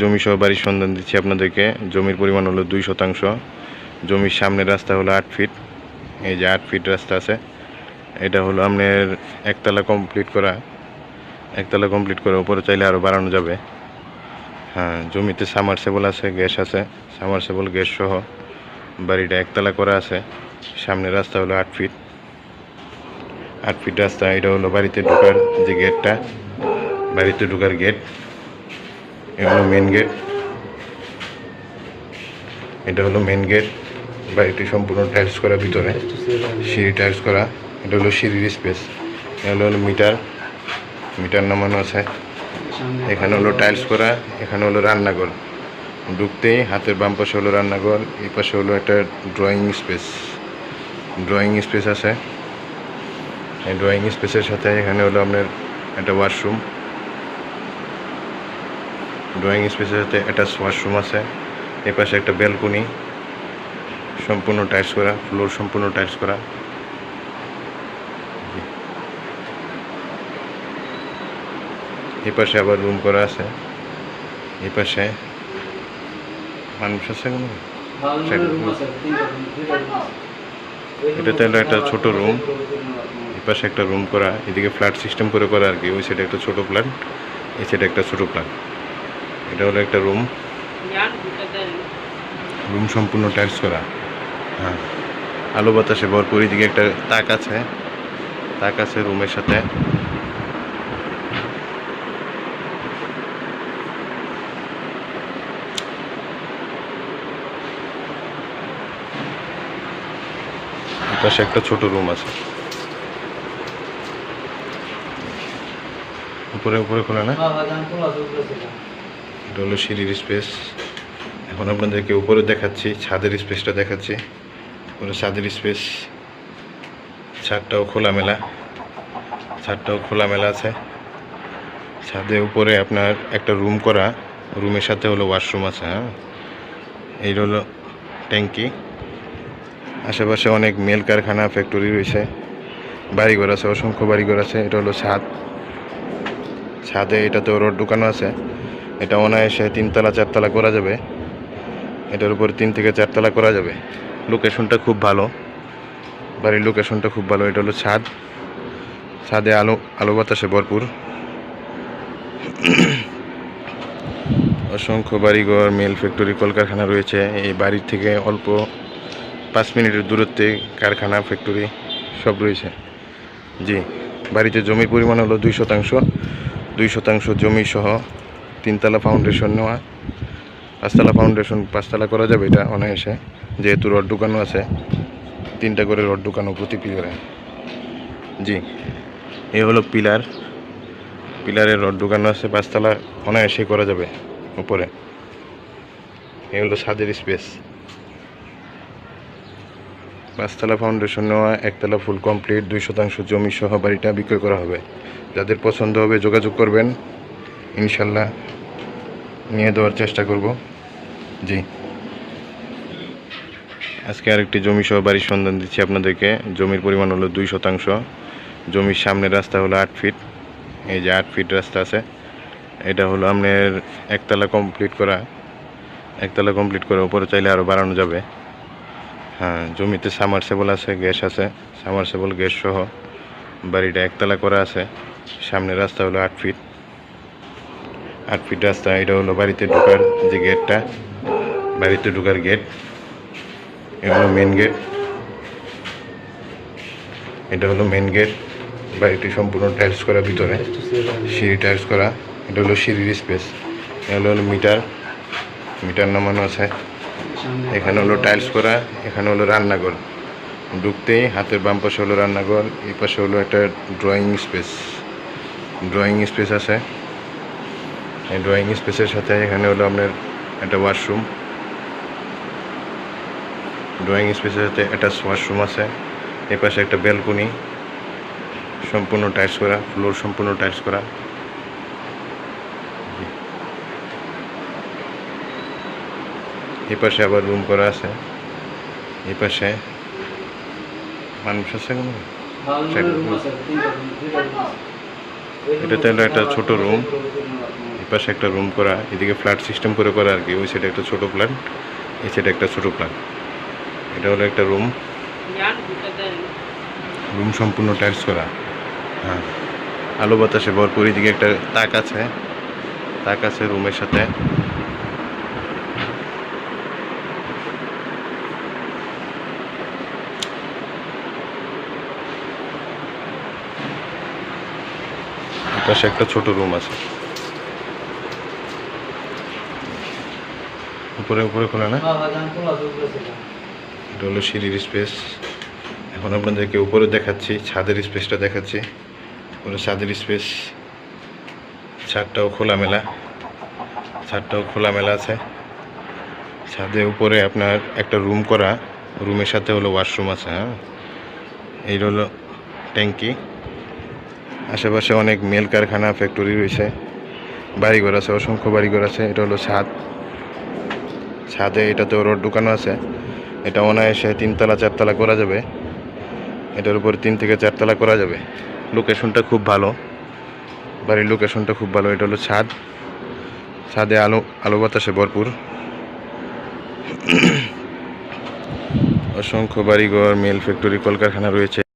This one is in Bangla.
জমি সহ বাড়ির সন্ধান দিচ্ছি আপনাদেরকে। জমির পরিমাণ হলো দুই শতাংশ। জমির সামনের রাস্তা হলো আট ফিট। এই যে আট ফিট রাস্তা আছে। এটা হলো আপনার একতলা কমপ্লিট করা। একতলা কমপ্লিট করে, উপরে চাইলে আরও বাড়ানো যাবে। হ্যাঁ জমিতে সামারসেবল আছে, গ্যাস আছে। সামারসেবল গ্যাস সহ বাড়িটা একতলা করা আছে। সামনের রাস্তা হলো আট ফিট। আট ফিট রাস্তা, এটা হলো বাড়িতে ঢোকার যে গেটটা বাড়িতে ঢোকার গেট এটা হলো মেন গেট এটা হলো মেন গেট বাড়িটি সম্পূর্ণ টাইলস করা ভিতরে। সিঁড়ি টাইলস করা। এটা হলো সিঁড়ির স্পেস এটা হলো মিটার মিটার নামানো আছে। এখানে হলো টাইলস করা। এখানে হলো রান্নাঘর। ঢুকতেই হাতের বাম পাশে হলো রান্নাঘর, এই পাশে হলো একটা ড্রয়িং স্পেস ড্রয়িং স্পেস আছে। এই ড্রয়িং স্পেসের সাথে এখানে হলো আপনার একটা ওয়াশরুম ড্রয়িং স্পেসের সাথে অ্যাটাচ ওয়াশরুম আছে। এই পাশে একটা ব্যালকনি সম্পূর্ণ টাইলস করা ফ্লোর সম্পূর্ণ টাইলস করা। এই পাশে আবার রুম করা আছে। এই পাশে মানুষ আছে কোনো এটাতে হলো একটা ছোট রুম এই পাশে একটা রুম করা এদিকে ফ্ল্যাট সিস্টেম করে করা আর কি ওই সাইডে একটা ছোট ফ্ল্যাট এই সাইডে একটা ছোট ফ্ল্যাট এটা হলো একটা রুম রুম সম্পূর্ণ টাইলস করা। হ্যাঁ। আলো বাতাসে ভরপুর এদিকে একটা তাক আছে। তাক আছে রুমের সাথে। পাশে একটা ছোট রুম আছে। উপরে উপরে খোলা না? এটা হলো সিঁড়ির স্পেস এখন আপনাদেরকে উপরে দেখাচ্ছি, ছাদের স্পেসটা দেখাচ্ছি। উপরে ছাদের স্পেস ছাদটাও খোলামেলা। ছাদটাও খোলামেলা আছে। ছাদে উপরে আপনার একটা রুম করা। রুমের সাথে হলো ওয়াশরুম আছে হ্যাঁ? এই হলো ট্যাঙ্কি। আশেপাশে অনেক মেল কারখানা ফ্যাক্টরি রয়েছে। বাড়িঘর আছে, অসংখ্য বাড়িঘর আছে। এটা হলো ছাদ। ছাদে এটাতেও রড ঢুকানো আছে। এটা অনায়াসে তিনতলা, চারতলা করা যাবে। এটার উপর তিন থেকে চারতলা করা যাবে। লোকেশনটা খুব ভালো। বাড়ির লোকেশনটা খুব ভালো। এটা হলো ছাদ। ছাদে আলো আলো বাতাসে ভরপুর। অসংখ্য বাড়িঘর, মেল ফ্যাক্টরি, কলকারখানা রয়েছে। এই বাড়ির থেকে অল্প পাঁচ মিনিটের দূরত্বে কারখানা, ফ্যাক্টরি সব রয়েছে। জি, বাড়িতে জমির পরিমাণ হলো দুই শতাংশ। দুই শতাংশ জমি সহ তিনতলা ফাউন্ডেশন নেওয়া। পাঁচতলা ফাউন্ডেশন পাঁচতলা করা যাবে এটা অনায়াসে। যেহেতু রড ঢুকানো আছে, তিনটা করে রড ঢুকানো প্রতি পিলারে জি, এই হলো পিলার। পিলারে রড ঢুকানো আছে, পাঁচতলা অনায়াসে করা যাবে উপরে। এই হলো ছাদের স্পেস পাঁচতলা ফাউন্ডেশন নেওয়া, একতলা ফুল কমপ্লিট দুই শতাংশ জমি সহ বাড়িটা বিক্রয় করা হবে। যাদের পছন্দ হবে যোগাযোগ করবেন। ইনশাল্লাহ নিয়ে দেওয়ার চেষ্টা করব। জি। আজকে আরেকটি জমি সহ বাড়ির সন্ধান দিচ্ছি আপনাদেরকে। জমির পরিমাণ হলো দুই শতাংশ। জমির সামনের রাস্তা হলো আট ফিট। এই যে আট ফিট রাস্তা আছে, এটা হলো আপনার একতলা কমপ্লিট করা। একতলা কমপ্লিট করে উপরে চাইলে আরও বাড়ানো যাবে। হ্যাঁ জমিতে সামারসেবল আছে, গ্যাস আছে। সামারসেবল গ্যাস সহ বাড়িটা একতলা করা আছে। সামনের রাস্তা হলো আট ফিট। আট ফিট রাস্তা, এটা হলো বাড়িতে ঢোকার যে গেটটা। বাড়িতে ঢোকার গেট। এটা হলো মেন গেট এটা হলো মেন গেট বাড়িটি সম্পূর্ণ টাইলস করা ভিতরে। সিঁড়ি টাইলস করা। এটা হলো সিঁড়ির স্পেস এটা হলো মিটার। মিটার নামানো আছে। এখানে হলো টাইলস করা। এখানে হলো রান্নাঘর। ঢুকতেই হাতের বাম পাশে হলো রান্নাঘর। এই পাশে হলো একটা ড্রয়িং স্পেস ড্রয়িং স্পেস আছে। ড্রয়িং স্পেসের সাথে এখানে হলো আপনার একটা ওয়াশরুম ড্রয়িং স্পেসের সাথে অ্যাটাচ ওয়াশরুম আছে। এই পাশে একটা ব্যালকনি সম্পূর্ণ টাইলস করা ফ্লোর সম্পূর্ণ টাইলস করা। এই পাশে আবার রুম করা আছে। এই পাশে মানুষ আছে কোনো এটাতে হলো একটা ছোট রুম পাশে একটা রুম করা, এদিকে ফ্ল্যাট সিস্টেম করে করা আর কি। ওই সাইডে একটা ছোট প্ল্যান এই সাইডে একটা ছোট প্ল্যান এটা হলো একটা রুম রুম সম্পূর্ণ টাইলস করা। হ্যাঁ। আলো বাতাসে ভরপুর, এদিকে একটা তাক আছে। তাক আছে রুমের সাথে। পাশে একটা ছোট রুম আছে। উপরে উপরে খোলা না? এটা হলো সিঁড়ির স্পেস। এখন আপনাদেরকে উপরে দেখাচ্ছি ছাদের স্পেসটা দেখাচ্ছি। পুরো ছাদের স্পেস। ছাদটাও খোলামেলা। ছাদটাও খোলামেলা আছে। ছাদে উপরে আপনার একটা রুম করা। রুমের সাথে হলো ওয়াশরুম আছে হ্যাঁ? এই হলো ট্যাঙ্কি। আশেপাশে অনেক মেল কারখানা ফ্যাক্টরি রয়েছে। বাড়িঘর আছে, অসংখ্য বাড়িঘর আছে। এটা হলো ছাদ। ছাদে এটাতেও রড ঢুকানো আছে। এটা অনায়াসে তিনতলা, চারতলা করা যাবে। এটার উপর তিন থেকে চারতলা করা যাবে। লোকেশনটা খুব ভালো। বাড়ির লোকেশনটা খুব ভালো। এটা হলো ছাদ। ছাদে আলো আলো বাতাসে ভরপুর। অসংখ্য বাড়িঘর, মেল ফ্যাক্টরি কলকারখানা রয়েছে।